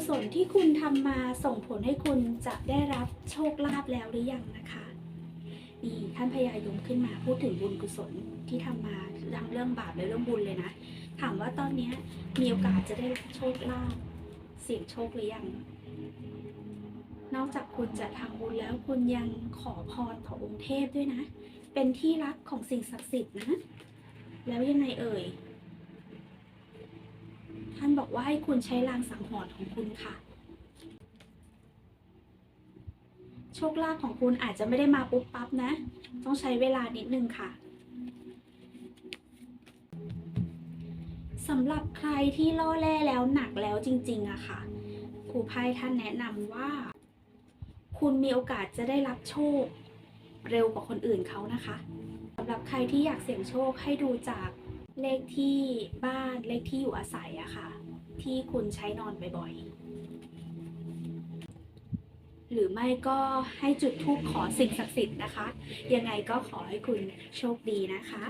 กุศลที่คุณทำมาส่งผลให้คุณจะได้รับโชคลาภแล้วหรือยังนะคะนี่ท่านพญายมขึ้นมาพูดถึงบุญกุศลที่ทำมาทั้งเรื่องบาปและเรื่องบุญเลยนะ ถามว่าตอนนี้มีโอกาสจะได้รับโชคลาภเสี่ยงโชคหรือยังนอกจากคุณจะทำบุญแล้วคุณยังขอพรขององค์เทพด้วยนะ เป็นที่รักของสิ่งศักดิ์สิทธิ์นะ แล้วยังไงเอ่ย ว่าให้คุณใช้ลางสังหรณ์ของคุณค่ะ โชคลาภของคุณอาจจะไม่ได้มาปุ๊บปั๊บนะ ต้องใช้เวลานิดนึงค่ะสำหรับใครที่ล่อแร่แล้วหนักแล้วจริงๆอะค่ะครูไพ่ท่านแนะนำว่า คุณมีโอกาสจะได้รับโชค เร็วกว่าคนอื่นเขานะคะสำหรับใครที่อยากเสี่ยงโชคให้ดูจาก เลขที่บ้านเลขที่อยู่อาศัยอะค่ะ ที่คุณใช้นอนบ่อยๆ หรือไม่ก็ให้จุดทูปขอสิ่งศักดิ์สิทธิ์นะคะ ยังไงก็ขอให้คุณโชคดีนะคะ